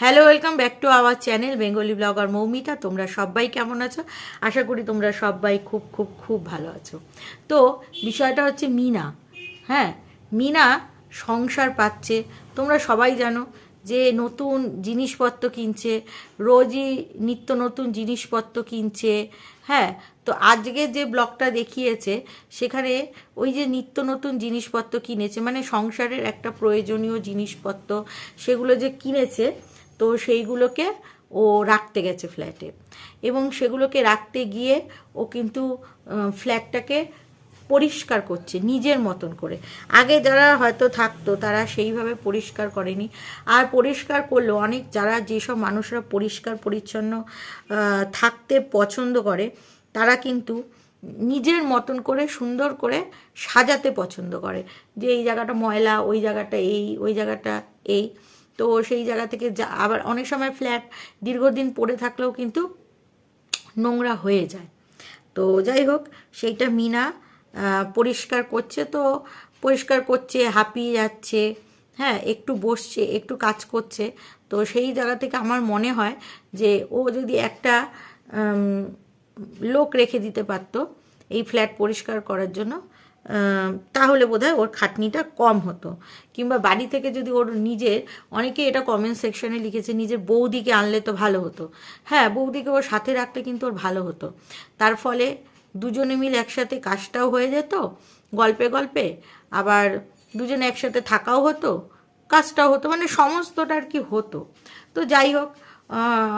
Hello welcome back to our channel Bengali blogger Moumita তোমরা সবাই কেমন আছো? আশা করি তোমরা সবাই খুব খুব খুব ভালো আছো। তো, বিষয়টা হচ্ছে মিনা। হ্যাঁ মিনা সংসার পাচ্ছে। তোমরা সবাই জানো যে নতুন জিনিসপত্র কিনছে, রোজই নিত্য নতুন জিনিসপত্র কিনছে। হ্যাঁ তো আজকে যে ব্লগটা দেখিয়েছে, সেখানে ওই যে নিত্য নতুন জিনিসপত্র কিনেছে মানে সংসারের একটা প্রয়োজনীয় জিনিসপত্র, সেগুলো যে কিনেছে তো সেইগুলোকে ও রাখতে গেছে ফ্ল্যাটে এবং সেগুলোকে রাখতে গিয়ে ও কিন্তু ফ্ল্যাটটাকে পরিষ্কার করছে নিজের মতন করে। আগে যারা হয়তো থাকতো তারা সেইভাবে পরিষ্কার করেনি। আর পরিষ্কার করল অনেক, যারা যেসব মানুষরা পরিষ্কার, পরিচ্ছন্ন থাকতে পছন্দ করে, তারা কিন্তু নিজের মতন করে সুন্দর করে সাজাতে পছন্দ করে। যে এই জায়গাটা ময়লা, ওই জায়গাটা এই, ওই জায়গাটা এই। তো সেই জায়গা থেকে যা, আবার অনেক সময় ফ্ল্যাট দীর্ঘদিন পড়ে থাকলেও কিন্তু নোংরা হয়ে যায়। তো যাই হোক, সেইটা মিনা পরিষ্কার করছে তো, পরিষ্কার করছে, হাঁপিয়ে যাচ্ছে হ্যাঁ একটু বসছে, একটু কাজ করছে। তো সেই জায়গা থেকে আমার মনে হয় যে ও যদি একটা লোক রেখে দিতে পারতো এই ফ্ল্যাট পরিষ্কার করার জন্য তাহলে বোধহয় ওর খাটনিটা কম হতো। কিংবা বাড়ি থেকে যদি ওর নিজের, অনেকে এটা কমেন্ট সেকশনে লিখেছে, নিজের বৌদিকে আনলে তো ভালো হতো। হ্যাঁ বৌদিকে ওর সাথে রাখলে কিন্তু ওর ভালো হতো। তার ফলে দুজনে মিলে একসাথে কাজটাও হয়ে যেত, গল্পে গল্পে। আবার দুজনে একসাথে থাকাও হতো, কাজটাও হতো মানে সমস্তটা আর কি হতো। তো যাই হোক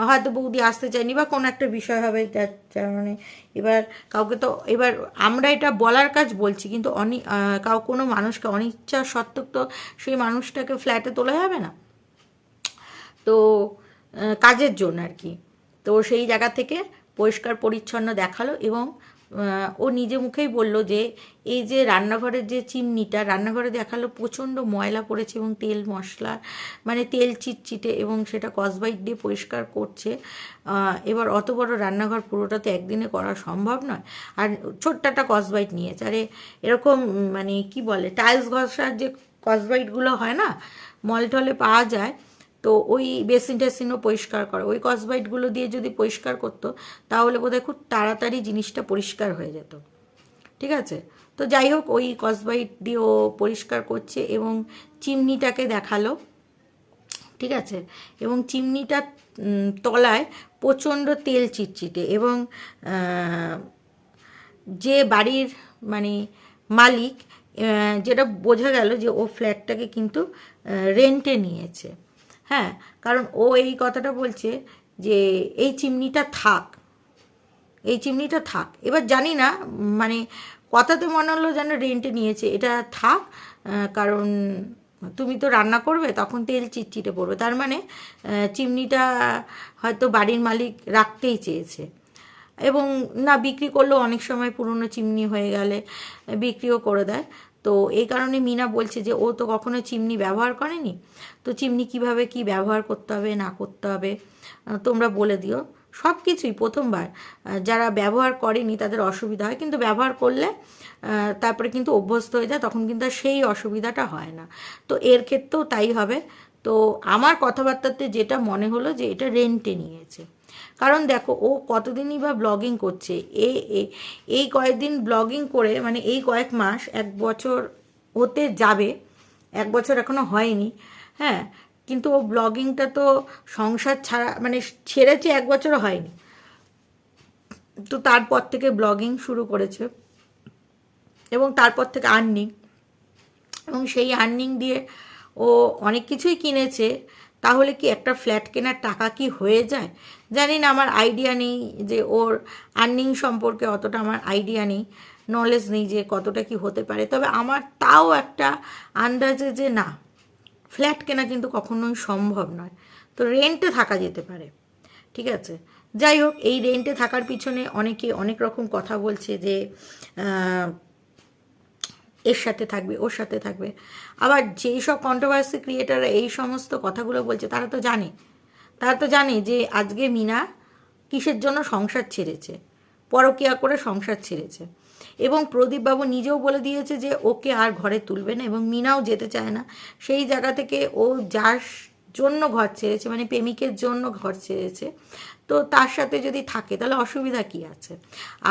হয়তো বৌদি আসতে চায়নি বা কোনো একটা বিষয় হবে তার মানে এবার কাউকে তো এবার আমরা এটা বলার কাজ বলছি, কিন্তু অনি কাউ কোনো মানুষকে অনিচ্ছা সত্ত্বেও তো সেই মানুষটাকে ফ্ল্যাটে তোলা যাবে না। তো কাজের জন্য আর কি। তো সেই জায়গা থেকে পরিষ্কার পরিচ্ছন্ন দেখাল এবং ও নিজে মুখেই বলল যে, এই যে রান্নাঘরের যে চিমনিটা, রান্নাঘরে দেখাল প্রচণ্ড ময়লা পড়েছে এবং তেল মশলা মানে তেল চিটচিটে এবং সেটা কসবাইট দিয়ে পরিষ্কার করছে। এবার অত বড় রান্নাঘর পুরোটা তো একদিনে করা সম্ভব নয়। আর ছোট্ট একটা কসবাইট নিয়েছে। আরে, এরকম মানে কি বলে টাইলস ঘষার যে কসবাইটগুলো হয় না মল টলে পাওয়া যায় তো ওই বেসিন টেসিনও পরিষ্কার করে। ওই কসবাইটগুলো দিয়ে যদি পরিষ্কার করতো, তাহলে বোধহয় খুব তাড়াতাড়ি জিনিসটা পরিষ্কার হয়ে যেত। ঠিক আছে? তো যাই হোক, ওই কসবাইট দিয়েও পরিষ্কার করছে এবং চিমনিটাকে দেখাল। ঠিক আছে? এবং চিমনিটা তলায় প্রচণ্ড তেল চিটচিটে এবং যে বাড়ির মানে মালিক যেটা বোঝা গেল যে ও ফ্ল্যাটটাকে কিন্তু রেন্টে নিয়েছে। হ্যাঁ কারণ ও এই কথাটা বলছে যে এই চিমনিটা থাক, এই চিমনিটা থাক। এবার জানি না মানে কথাতে মনে হলো যেন রেন্টে নিয়েছে, এটা থাক কারণ তুমি তো রান্না করবে, তখন তেল চিটচিটে পড়বে। তার মানে চিমনিটা হয়তো বাড়ির মালিক রাখতেই চেয়েছে। এবং না, বিক্রি করলেও অনেক সময় পুরনো চিমনি হয়ে গেলে বিক্রিও করে দেয়। তো এই কারণে মিনা বলছে যে, ও তো কখনো চিমনি ব্যবহার করেনি? তো চিমনি কীভাবে কি ব্যবহার করতে হবে, না করতে হবে তোমরা বলে দিও। সব কিছুই প্রথমবার যারা ব্যবহার করেনি তাদের অসুবিধা হয়, কিন্তু ব্যবহার করলে তারপরে কিন্তু অভ্যস্ত হয়ে যায়, তখন কিন্তু সেই অসুবিধাটা হয় না। তো এর ক্ষেত্রেও তাই হবে। তো আমার কথাবার্তাতে যেটা মনে হলো যে, এটা রেন্টে নিয়েছে। কারণ দেখো, ও কতদিনই বা ব্লগিং করছে? এ এই কয়েকদিন ব্লগিং করে মানে এই কয়েক মাস, এক বছর হতে যাবে, এক বছর এখনও হয়নি হ্যাঁ? কিন্তু ও ব্লগিংটা তো সংসার ছাড়া মানে ছেড়েছে, এক বছর হয়নি। তো তারপর থেকে ব্লগিং শুরু করেছে। এবং তারপর থেকে আর্নিং এবং সেই আর্নিং দিয়ে ও অনেক কিছুই কিনেছে। তাহলে কি একটা ফ্ল্যাট কেনার টাকা কি হয়ে যায়? জানি না, আমার আইডিয়া নেই যে ওর আর্নিং সম্পর্কে অতটা আমার আইডিয়া নেই নলেজ নেই যে কতটা কি হতে পারে। তবে আমার তাও একটা আন্দাজে যে না ফ্ল্যাট কেনা কিন্তু কখনোই সম্ভব নয়। তো রেন্টে থাকা যেতে পারে, ঠিক আছে? যাই হোক, এই রেন্টে থাকার পিছনে অনেকে অনেক রকম কথা বলছে যে এর সাথে থাকবে, ওর সাথে থাকবে। আবার যেই সব কন্ট্রোভার্সি ক্রিয়েটাররা এই সমস্ত কথাগুলো বলছে, তারা তো জানে। তারা তো জানে যে আজকে মিনা কিসের জন্য সংসার ছেড়েছে, পরকিয়া করে সংসার ছেড়েছে। এবং প্রদীপবাবু নিজেও বলে দিয়েছে যে ওকে আর ঘরে তুলবে না এবং মিনাও যেতে চায় না। সেই জায়গা থেকে ও যার জন্য ঘর ছেড়েছে মানে প্রেমিকের জন্য ঘর ছেড়েছে, তো তার সাথে যদি থাকে তাহলে অসুবিধা কি আছে?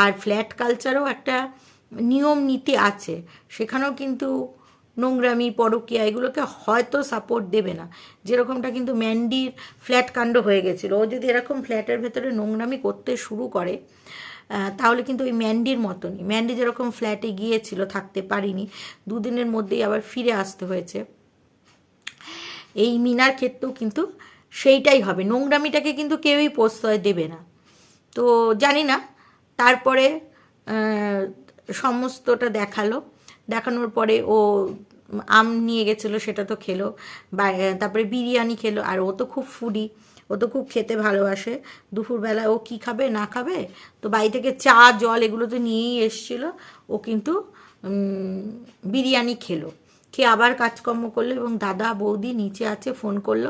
আর ফ্ল্যাট কালচারও একটা নিয়ম নীতি আছে, সেখানেও কিন্তু নোংরামি, পরকিয়া, এগুলোকে হয়তো সাপোর্ট দেবে না। যেরকমটা কিন্তু ম্যান্ডির ফ্ল্যাট কাণ্ড হয়ে গেছিল। ও যদি এরকম ফ্ল্যাটের ভেতরে নোংরামি করতে শুরু করে তাহলে কিন্তু ওই ম্যান্ডির মতনই। ম্যান্ডি যেরকম ফ্ল্যাটে গিয়েছিল, থাকতে পারিনি, দুদিনের মধ্যেই আবার ফিরে আসতে হয়েছে। এই মিনার ক্ষেত্রেও কিন্তু সেইটাই হবে। নোংরামিটাকে কিন্তু কেউই প্রশ্রয় দেবে না। তো জানি না, তারপরে সমস্তটা দেখাল। দেখানোর পরে ও আম নিয়ে গেছিল, সেটা তো খেলো। তারপরে বিরিয়ানি খেলো। আর ও তো খুব ফুডি ও তো খুব খেতে ভালোবাসে। দুপুরবেলা ও কি খাবে, না খাবে? তো বাড়ি থেকে চা, জল এগুলো তো নিয়েই এসছিল। ও কিন্তু বিরিয়ানি খেলো। খেয়ে আবার কাজকর্ম করল এবং দাদা, বৌদি নিচে আছে, ফোন করল।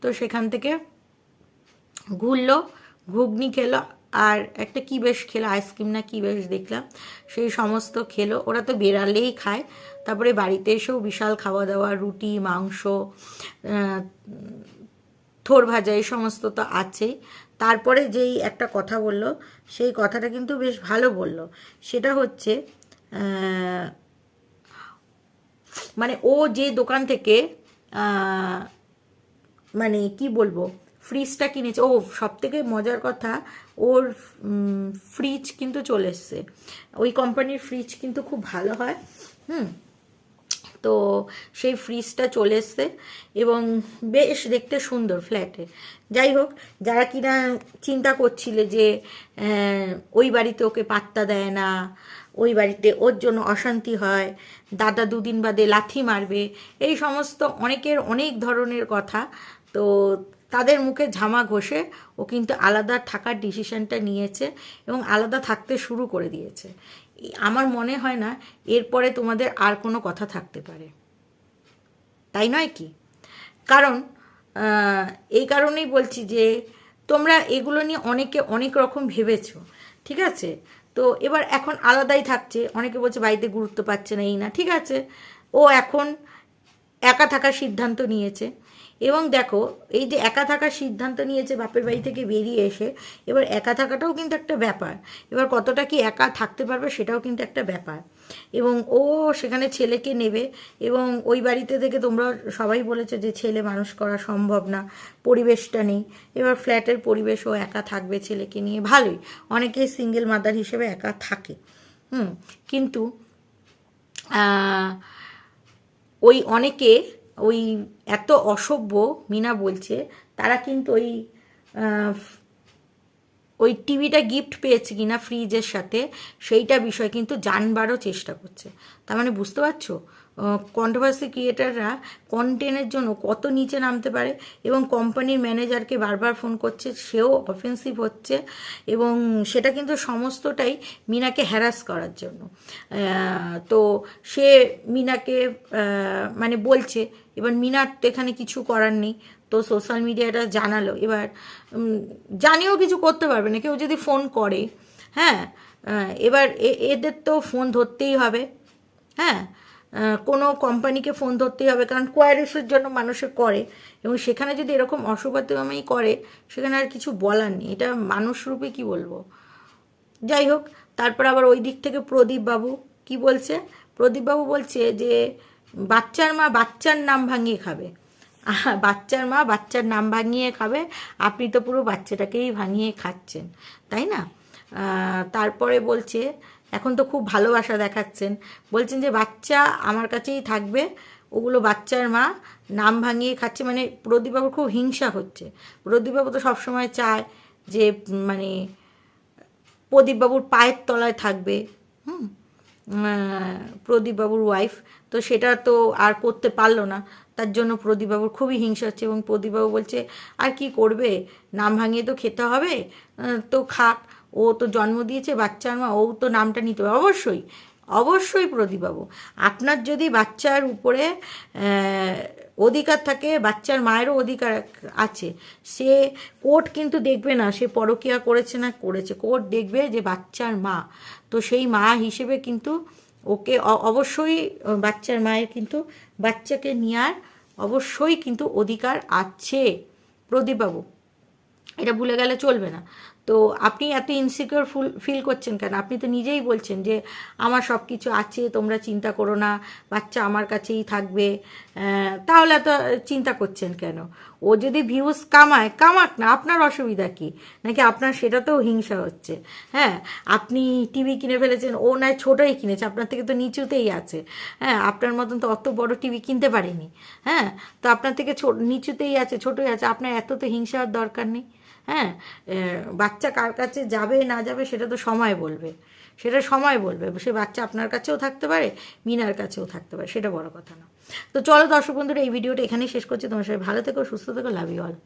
তো সেখান থেকে ঘুরলো, ঘুগনি খেলো। আর একটা কী বেশ খেলো আইসক্রিম না কী বেশ দেখলাম, সেই সমস্ত খেলো। ওরা তো বেড়ালেই খায়। তারপরে বাড়িতে এসেও বিশাল খাওয়া দাওয়া রুটি, মাংস থোর ভাজা, এই সমস্ত তো আছেই। তারপরে যেই একটা কথা বলল, সেই কথাটা কিন্তু বেশ ভালো বলল। সেটা হচ্ছে মানে ও যে দোকান থেকে মানে কি বলব ফ্রিজটা কিনেছে। ও সব থেকে মজার কথা, ওর ফ্রিজ কিন্তু চলে এসছে। ওই কোম্পানির ফ্রিজ কিন্তু খুব ভালো হয়, হুম? তো সেই ফ্রিজটা চলে এসছে এবং বেশ দেখতে সুন্দর ফ্ল্যাটে যাই হোক, যারা কিনা চিন্তা করছিলে যে ওই বাড়িতে ওকে পাত্তা দেয় না, ওই বাড়িতে ওর জন্য অশান্তি হয়, দাদা দুদিন বাদে লাথি মারবে, এই সমস্ত অনেকের অনেক ধরনের কথা। তো তাদের মুখে ঝামা ঘষে ও কিন্তু আলাদা থাকার ডিসিশনটা নিয়েছে এবং আলাদা থাকতে শুরু করে দিয়েছে। আমার মনে হয় না এরপরে তোমাদের আর কোনো কথা থাকতে পারে। তাই নয় কি? কারণ এই কারণেই বলছি যে তোমরা এগুলো নিয়ে অনেকে অনেক রকম ভেবেছো, ঠিক আছে? তো এবার এখন আলাদাই থাকছে। অনেকে বলছে বাড়িতে গুরুত্ব পাচ্ছে না, এই না, ঠিক আছে? ও এখন একা থাকার সিদ্ধান্ত নিয়েছে। এবং দেখো, এই যে একা থাকার সিদ্ধান্ত নিয়েছে বাপের বাড়ি থেকে বেরিয়ে এসে, এবার একা থাকাটাও কিন্তু একটা ব্যাপার। এবার কতটা কি একা থাকতে পারবে সেটাও কিন্তু একটা ব্যাপার। এবং ও সেখানে ছেলেকে নেবে এবং ওই বাড়িতে থেকে তোমরা সবাই বলেছ যে ছেলে মানুষ করা সম্ভব না, পরিবেশটা নেই। এবার ফ্ল্যাটের পরিবেশ, ও একা থাকবে ছেলেকে নিয়ে, ভালোই। অনেকেই সিঙ্গেল মাদার হিসেবে একা থাকে। হুম, কিন্তু ওই অনেকে ওই এত অসভ্য মিনা বলছে তারা কিন্তু ওই ওই টিভিটা গিফট পেয়েছে কিনা ফ্রিজের সাথে, সেইটা বিষয় কিন্তু জানবারও চেষ্টা করছে। তার মানে বুঝতে পারছ? কন্ট্রোভার্সি ক্রিয়েটাররা কন্টেন্টের জন্য কত নিচে নামতে পারে এবং কোম্পানির ম্যানেজারকে বারবার ফোন করছে, সেও অফেন্সিভ হচ্ছে এবং সেটা কিন্তু সমস্তটাই মিনাকে হ্যারাস করার জন্য। তো সে মিনাকে মানে বলছে, এবার মিনার তো এখানে কিছু করার নেই। তো সোশ্যাল মিডিয়াটা জানালো। এবার উম, জানিয়েও কিছু করতে পারবে না। কেউ যদি ফোন করে হ্যাঁ এবার এদের তো ফোন ধরতেই হবে। হ্যাঁ কোনো কোম্পানিকে ফোন ধরতেই হবে। কারণ কোয়ারিসের জন্য মানুষে করে। এবং সেখানে যদি এরকম অশুভাতমি করে সেখানে আর কিছু বলার নেই। এটা মানুষরূপে কি বলব? যাই হোক তারপর আবার ওই দিক থেকে প্রদীপ বাবু কি বলছে? প্রদীপ বাবু বলছে যে বাচ্চার মা বাচ্চার নাম ভাঙিয়ে খাবে। বাচ্চার মা বাচ্চার নাম ভাঙিয়ে খাবে। আপনি তো পুরো বাচ্চাটাকেই ভাঙিয়ে খাচ্ছেন, তাই না? তারপরে বলছে, এখন তো খুব ভালোবাসা দেখাচ্ছেন। বলছেন যে, বাচ্চা আমার কাছেই থাকবে। ওগুলো বাচ্চার মা নাম ভাঙিয়ে খাচ্ছে। মানে প্রদীপবাবুর খুব হিংসা হচ্ছে। প্রদীপবাবু তো সবসময় চায় যে মানে প্রদীপবাবুর পায়ের তলায় থাকবে। হুম প্রদীপবাবুর ওয়াইফ তো সেটা তো আর করতে পারল না। তার জন্য প্রদীপবাবুর খুবই হিংসা হচ্ছে এবং প্রদীপবাবু বলছে, আর কি করবে? নাম ভাঙিয়ে তো খেতে হবে? তো খাক, ও তো জন্ম দিয়েছে, বাচ্চার মা, ও তো নামটা নিতে হবে অবশ্যই অবশ্যই প্রদীপবাবু। আপনার যদি বাচ্চার উপরে অধিকার থাকে, বাচ্চার মায়েরও অধিকার আছে। সে কোর্ট কিন্তু দেখবে না, সে পরকিয়া করেছে না করেছে। কোর্ট দেখবে যে বাচ্চার মা। তো সেই মা হিসেবে কিন্তু ওকে অবশ্যই বাচ্চার মায়ের কিন্তু বাচ্চাকে নেওয়ার অবশ্যই কিন্তু অধিকার আছে। প্রদীপবাবু, এটা ভুলে গেলে চলবে না। তো আপনি এত ইনসিকিউর ফুল ফিল করছেন কেন? আপনি তো নিজেই বলছেন যে আমার সব কিছু আছে, তোমরা চিন্তা করো না, বাচ্চা আমার কাছেই থাকবে। তাহলে এত চিন্তা করছেন কেন? ও যদি ভিউজ কামায়, কামাক না, আপনার অসুবিধা কি? নাকি আপনার সেটাতেও হিংসা হচ্ছে? হ্যাঁ আপনি টিভি কিনে ফেলেছেন, ও নয় ছোটোই কিনেছে, আপনার থেকে তো নিচুতেই আছে। হ্যাঁ আপনার মতন তো অত বড় টিভি কিনতে পারেনি। হ্যাঁ তো আপনার থেকে নিচুতেই আছে, ছোটোই আছে, আপনার এত তো হিংসা হওয়ার দরকার নেই। হ্যাঁ? বাচ্চা কার কাছে যাবে, না যাবে, সেটা তো সময় বলবে। সেটা সময় বলবে। সে বাচ্চা আপনার কাছেও থাকতে পারে, মিনার কাছেও থাকতে পারে, সেটা বড় কথা না। তো চলো দর্শক বন্ধুরা, এই ভিডিওটা এখানেই শেষ করছি। তোমার সবাই ভালো থেকো, সুস্থ থেকো লাভ ইউ অল